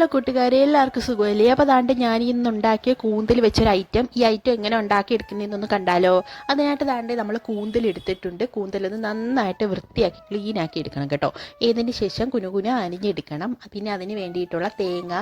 Hello കൂട്ടുകാരെ എല്ലാവർക്കും സുഖമല്ലേ? അപ്പോൾ അതാണ്ട് ഞാൻ ഇന്ന് ഉണ്ടാക്കിയ കൂന്തൽ വെച്ചൊരു ഐറ്റം ഈ ഐറ്റം എങ്ങനെ ഉണ്ടാക്കി എടുക്കുന്നതെന്നൊന്ന് കണ്ടാലോ? അതിനായിട്ട് അതാണ്ട് നമ്മൾ കൂന്തൽ എടുത്തിട്ടുണ്ട്. കൂന്തലൊന്ന് നന്നായിട്ട് വൃത്തിയാക്കി ക്ലീൻ ആക്കി എടുക്കണം കേട്ടോ. ഏതിന് ശേഷം കുനുകുന അരിഞ്ഞെടുക്കണം. പിന്നെ അതിന് വേണ്ടിയിട്ടുള്ള തേങ്ങ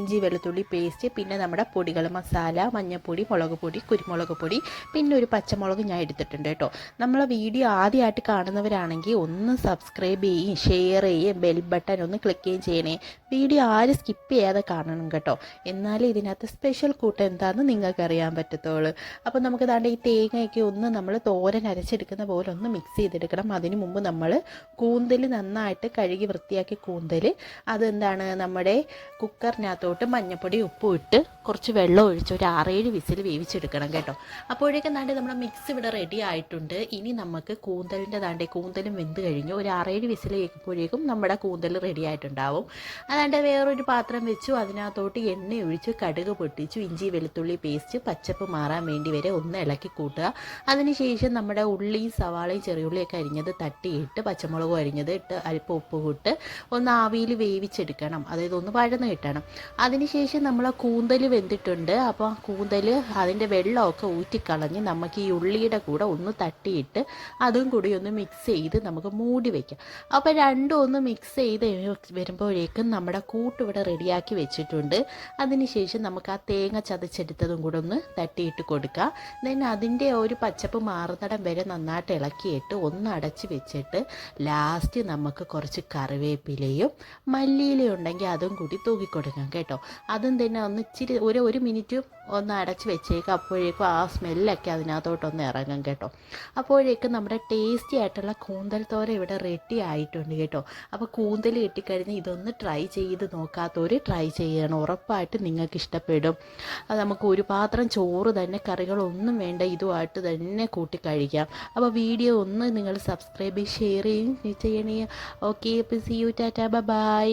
ഇഞ്ചി വെളുത്തുള്ളി പേസ്റ്റ് പിന്നെ നമ്മുടെ പൊടികൾ മസാല മഞ്ഞൾപ്പൊടി മുളക് പൊടി കുരുമുളക് പൊടി പിന്നെ ഒരു പച്ചമുളക് ഞാൻ എടുത്തിട്ടുണ്ട് കേട്ടോ. നമ്മളെ വീഡിയോ ആദ്യമായിട്ട് കാണുന്നവരാണെങ്കിൽ ഒന്ന് സബ്സ്ക്രൈബ് ചെയ്യും ഷെയർ ചെയ്യും ബെൽ ബട്ടൺ ഒന്ന് ക്ലിക്ക് ചെയ്യുകയും ചെയ്യണേ. വീഡിയോ ആരും സ്കിപ്പ് ചെയ്യാതെ കാണണം കേട്ടോ. എന്നാലേ ഇതിനകത്ത് സ്പെഷ്യൽ കൂട്ട് എന്താണെന്ന് നിങ്ങൾക്ക് അറിയാൻ പറ്റത്തുള്ളൂ. അപ്പോൾ നമുക്ക് ദാണ്ട് ഈ തേങ്ങയൊക്കെ ഒന്ന് നമ്മൾ തോരൻ അരച്ചെടുക്കുന്ന പോലെ ഒന്ന് മിക്സ് ചെയ്തെടുക്കണം. അതിന് മുമ്പ് നമ്മൾ കൂന്തൽ നന്നായിട്ട് കഴുകി വൃത്തിയാക്കി കൂന്തൽ. അതെന്താണ്? നമ്മുടെ കുക്കറിനകത്തോട്ട് മഞ്ഞപ്പൊടി ഉപ്പും ഇട്ട് കുറച്ച് വെള്ളം ഒഴിച്ച് ഒരു ആറേഴ് വിസിൽ വേവിച്ചെടുക്കണം കേട്ടോ. അപ്പോഴേക്കും ദാണ്ട് നമ്മുടെ മിക്സ് ഇവിടെ റെഡി ആയിട്ടുണ്ട്. ഇനി നമുക്ക് കൂന്തലിന്റെ ദാണ്ടേ കൂന്തലും വെന്ത് കഴിഞ്ഞു ഒരു ആറേഴ് വിസിൽ കേൾക്കുമ്പോഴേക്കും നമ്മുടെ കൂന്തൽ റെഡി ആയിട്ടുണ്ടാവും. അതാണ്ട് വേറൊരു പാത്രം വെച്ചു അതിനകത്തോട്ട് എണ്ണ ഒഴിച്ച് കടുക് പൊട്ടിച്ചു ഇഞ്ചി വെളുത്തുള്ളി പേസ്റ്റ് പച്ചപ്പ് മാറാൻ വേണ്ടി വരെ ഒന്ന് ഇളക്കി കൂട്ടുക. അതിനുശേഷം നമ്മുടെ ഉള്ളിയും സവാളയും ചെറിയുള്ളിയൊക്കെ അരിഞ്ഞത് തട്ടിയിട്ട് പച്ചമുളകും അരിഞ്ഞത് ഇട്ട് അല്പം ഉപ്പ് കൂട്ട് ഒന്ന് ആവിയിൽ വേവിച്ചെടുക്കണം. അതായത് ഒന്ന് വഴന്ന് കിട്ടണം. അതിനുശേഷം നമ്മൾ കൂന്തൽ വെന്തിട്ടുണ്ട്. അപ്പോൾ കൂന്തൽ അതിന്റെ വെള്ളമൊക്കെ ഊറ്റിക്കളഞ്ഞ് നമുക്ക് ഈ ഉള്ളിയുടെ കൂടെ ഒന്ന് തട്ടിയിട്ട് അതും കൂടി ഒന്ന് മിക്സ് ചെയ്ത് നമുക്ക് മൂടി വയ്ക്കാം അപ്പോൾ രണ്ടും ഒന്ന് മിക്സ് ചെയ്ത് വരുമ്പോഴേക്കും നമ്മുടെ കൂട്ട് ഇവിടെ റെഡിയാക്കി വെച്ചിട്ടുണ്ട്. അതിനുശേഷം നമുക്ക് ആ തേങ്ങ ചതച്ചെടുത്തതും കൂടെ ഒന്ന് തട്ടിയിട്ട് കൊടുക്കുക ദെൻ അതിന്റെ ഒരു പച്ചപ്പ് മാറുന്നിടം വരെ നന്നായിട്ട് ഇളക്കിയിട്ട് ഒന്ന് അടച്ച് വെച്ചിട്ട് ലാസ്റ്റ് നമുക്ക് കുറച്ച് കറിവേപ്പിലയും മല്ലിയിലയും ഉണ്ടെങ്കിൽ അതും കൂടി തൂക്കിക്കൊടുക്കാം കേട്ടോ. അതും തന്നെ ഒന്ന് ഇച്ചിരി ഒരു ഒരു മിനിറ്റും ഒന്ന് അടച്ച് വെച്ചേക്കും. അപ്പോഴേക്കും ആ സ്മെല്ലൊക്കെ അതിനകത്തോട്ടൊന്ന് ഇറങ്ങും കേട്ടോ. അപ്പോഴേക്കും നമ്മുടെ ടേസ്റ്റി ആയിട്ടുള്ള കൂന്തൽ തോര ഇവിടെ റെഡി ആയിട്ടുണ്ട് കേട്ടോ. അപ്പോൾ കൂന്തൽ കിട്ടിക്കഴിഞ്ഞ് ഇതൊന്ന് ട്രൈ ചെയ്ത് നോക്കാത്തവർ ട്രൈ ചെയ്യണം. ഉറപ്പായിട്ട് നിങ്ങൾക്ക് ഇഷ്ടപ്പെടും. അത് നമുക്ക് ഒരു പാത്രം ചോറ് തന്നെ കറികളൊന്നും വേണ്ട ഇതുമായിട്ട് തന്നെ കൂട്ടി കഴിക്കാം. അപ്പോൾ വീഡിയോ ഒന്ന് നിങ്ങൾ സബ്സ്ക്രൈബ് ഷെയർ ചെയ്യും ചെയ്യണേ. Okay see you tata bye